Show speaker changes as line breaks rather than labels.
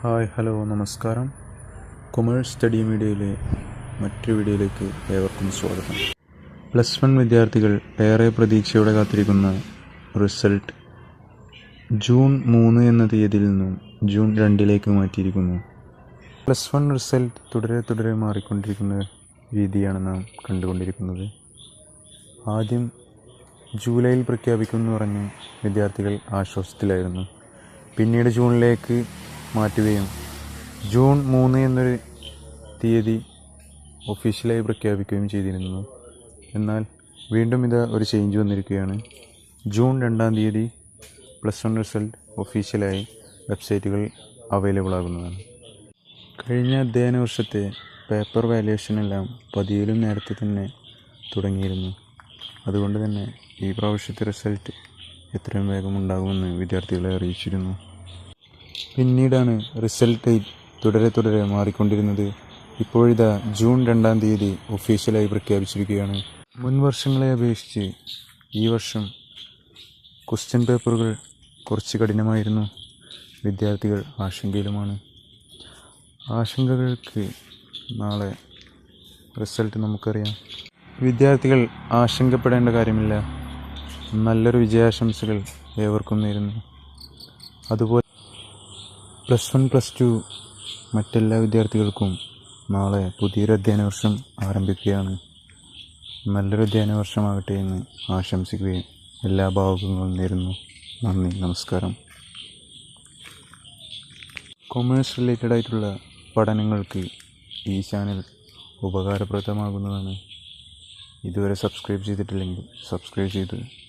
Hi hello നമസ്കാരം. Commerce study മീഡിയയിലെ മറ്റൊരു വീഡിയോയിലേക്ക് ഏവർക്കും സ്വാഗതം. പ്ലസ് വൺ വിദ്യാർത്ഥികൾ ഏറെ പ്രതീക്ഷയോടെ കാത്തിരിക്കുന്ന റിസൾട്ട് ജൂൺ മൂന്ന് എന്ന തീയതിയിൽ നിന്നും ജൂൺ രണ്ടിലേക്ക് മാറ്റിയിരിക്കുന്നു. പ്ലസ് വൺ റിസൾട്ട് തുടരെ തുടരെ മാറിക്കൊണ്ടിരിക്കുന്ന രീതിയാണ് നാം കണ്ടുകൊണ്ടിരിക്കുന്നത്. ആദ്യം ജൂലൈയിൽ പ്രഖ്യാപിക്കുമെന്ന് പറഞ്ഞ് വിദ്യാർത്ഥികൾ ആശ്വാസത്തിലായിരുന്നു. പിന്നീട് ജൂണിലേക്ക് മാറ്റുകയും ജൂൺ മൂന്ന് എന്നൊരു തീയതി ഒഫീഷ്യലായി പ്രഖ്യാപിക്കുകയും ചെയ്തിരുന്നു. എന്നാൽ വീണ്ടും ഇത് ഒരു ചേഞ്ച് വന്നിരിക്കുകയാണ്. ജൂൺ രണ്ടാം തീയതി പ്ലസ് വൺ റിസൾട്ട് ഒഫീഷ്യലായി വെബ്സൈറ്റുകൾ അവൈലബിൾ ആകുന്നതാണ്. കഴിഞ്ഞ അധ്യയന വർഷത്തെ പേപ്പർ വാല്യുവേഷനെല്ലാം പതിയിലും നേരത്തെ തന്നെ തുടങ്ങിയിരുന്നു. അതുകൊണ്ട് തന്നെ ഈ പ്രാവശ്യത്തെ റിസൾട്ട് എത്രയും വേഗം ഉണ്ടാകുമെന്ന് വിദ്യാർത്ഥികളെ അറിയിച്ചിരുന്നു. പിന്നീടാണ് റിസൾട്ട് ഡേറ്റ് തുടരെ തുടരെ മാറിക്കൊണ്ടിരുന്നത്. ഇപ്പോഴിതാ ജൂൺ രണ്ടാം തീയതി ഒഫീഷ്യലായി പ്രഖ്യാപിച്ചിരിക്കുകയാണ്. മുൻ വർഷങ്ങളെ അപേക്ഷിച്ച് ഈ വർഷം ക്വസ്റ്റ്യൻ പേപ്പറുകൾ കുറച്ച് കഠിനമായിരുന്നു. വിദ്യാർത്ഥികൾ ആശങ്കയിലുമാണ്. ആശങ്കകൾക്ക് നാളെ റിസൾട്ട് നമുക്കറിയാം. വിദ്യാർത്ഥികൾ ആശങ്കപ്പെടേണ്ട കാര്യമില്ല. നല്ലൊരു വിജയാശംസകൾ ഏവർക്കും നേരുന്നു. അതുപോലെ പ്ലസ് വൺ പ്ലസ് ടു മറ്റെല്ലാ വിദ്യാർത്ഥികൾക്കും നാളെ പുതിയൊരു അധ്യയന വർഷം ആരംഭിക്കുകയാണ്. നല്ലൊരു അധ്യയന വർഷമാകട്ടെ എന്ന് ആശംസിക്കുകയും എല്ലാ ഭാവുകങ്ങളും നേരുന്നു. നന്ദി നമസ്കാരം. കൊമേഴ്സ് റിലേറ്റഡ് ആയിട്ടുള്ള പഠനങ്ങൾക്ക് ഈ ചാനൽ ഉപകാരപ്രദമാകുന്നതാണ്. ഇതുവരെ സബ്സ്ക്രൈബ് ചെയ്തിട്ടില്ലെങ്കിൽ സബ്സ്ക്രൈബ് ചെയ്ത്